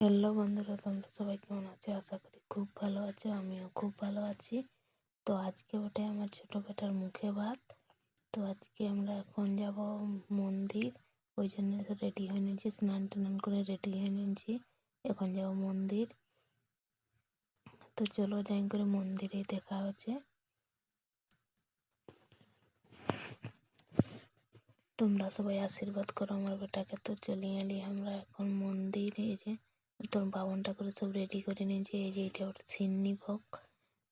Hello বন্ধুরা, তোমরা সবাই কেমন আছো? আশা করি খুব ভালো আছো, আমিও খুব ভালো আছি। তো আজকে ওঠে আমার ছোট বেটার মুখে ভাত। তো আজকে আমরা এখন যাব মন্দির। ওই জন্য রেডি হয়ে নিয়েছি, স্নান টান করে রেডি হয়ে নিয়েছি। এখন যাব মন্দির। তো চলো যাই করে মন্দিরে দেখা হচ্ছে। তোমরা সবাই আশীর্বাদ করো আমার বেটাকে। তো চলে এলি আমরা এখন মন্দিরে যে তোর বাবন ঠাকুর সব রেডি করে নিয়েছি এই যে এটা ওটা সিন্নি ভোগ।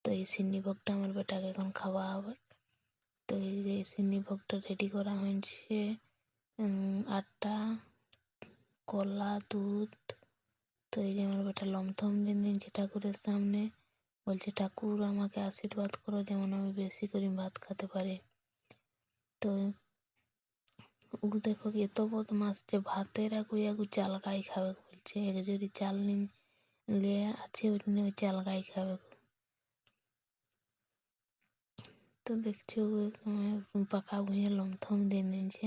তো এই সিন্নি ভোগটা আমার বেটাকে এখন খাওয়া হবে তো এই যে সিন্নি ভোগটা রেডি করা হয়েছে আটা কলা, দুধ। তো এই যে আমার বেটা লমথম নিয়েছে ঠাকুরের সামনে, বলছে, ঠাকুর, আমাকে আশীর্বাদ করো যেমন আমি বেশি করে ভাত খেতে পারি। তো ও দেখো এত বদমাস যে ভাতের আগু চাল গাই খাবে। একে যদি চাল নিয়ে আছে, ওই জন্য চাল গাই খাবে। তো দেখছ পাকা ভুঁয়ে লমথম দিয়ে নিয়েছে।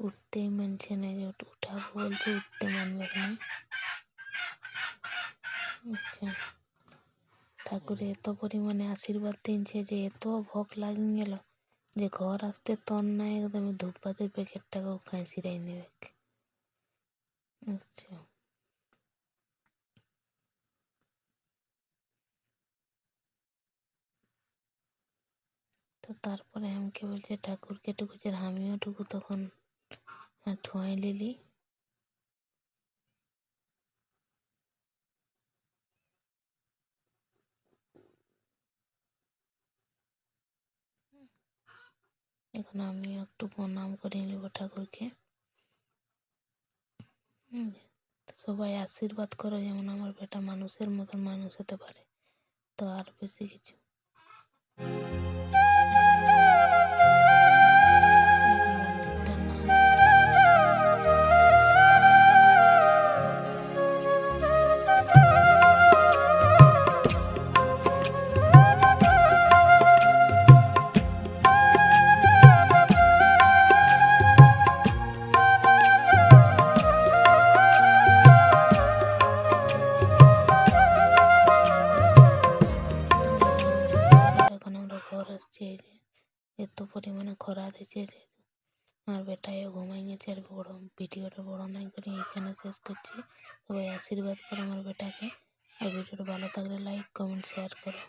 উঠতেই মানছে না যে উঠাবো বলছে, উঠতে মানবে না। আচ্ছা। ঠাকুর এত পরিমাণে আশীর্বাদ দিনছে যে এত ভোগ লাগিয়ে গেল যে ঘর আসতে তন নাই, একদম ধূপপাতির প্যাকেটটাকেও খাঁসিরাই নেবে। আচ্ছা। তো তারপরে আমাকে বলছে, ঠাকুরকে টুকুছে আমিও টুকু, তখন ঠোঁয়াই লিলি। এখন আমি একটু প্রণাম করে নিব ঠাকুরকে। সবাই আশীর্বাদ করো যেমন আমার বেটা মানুষের মতন মানুষ হতে পারে, তো আর বেশি কিছু। পরিমাণে খরা দিচ্ছে যে আমার বেটাইও ঘুমাই গেছে আর বড় ভিডিওটা বড় নাই করে এখানে শেষ করছি। সবাই আশীর্বাদ করো আমার বেটাকে। আর ভিডিওটা ভালো থাকলে লাইক কমেন্ট শেয়ার করো।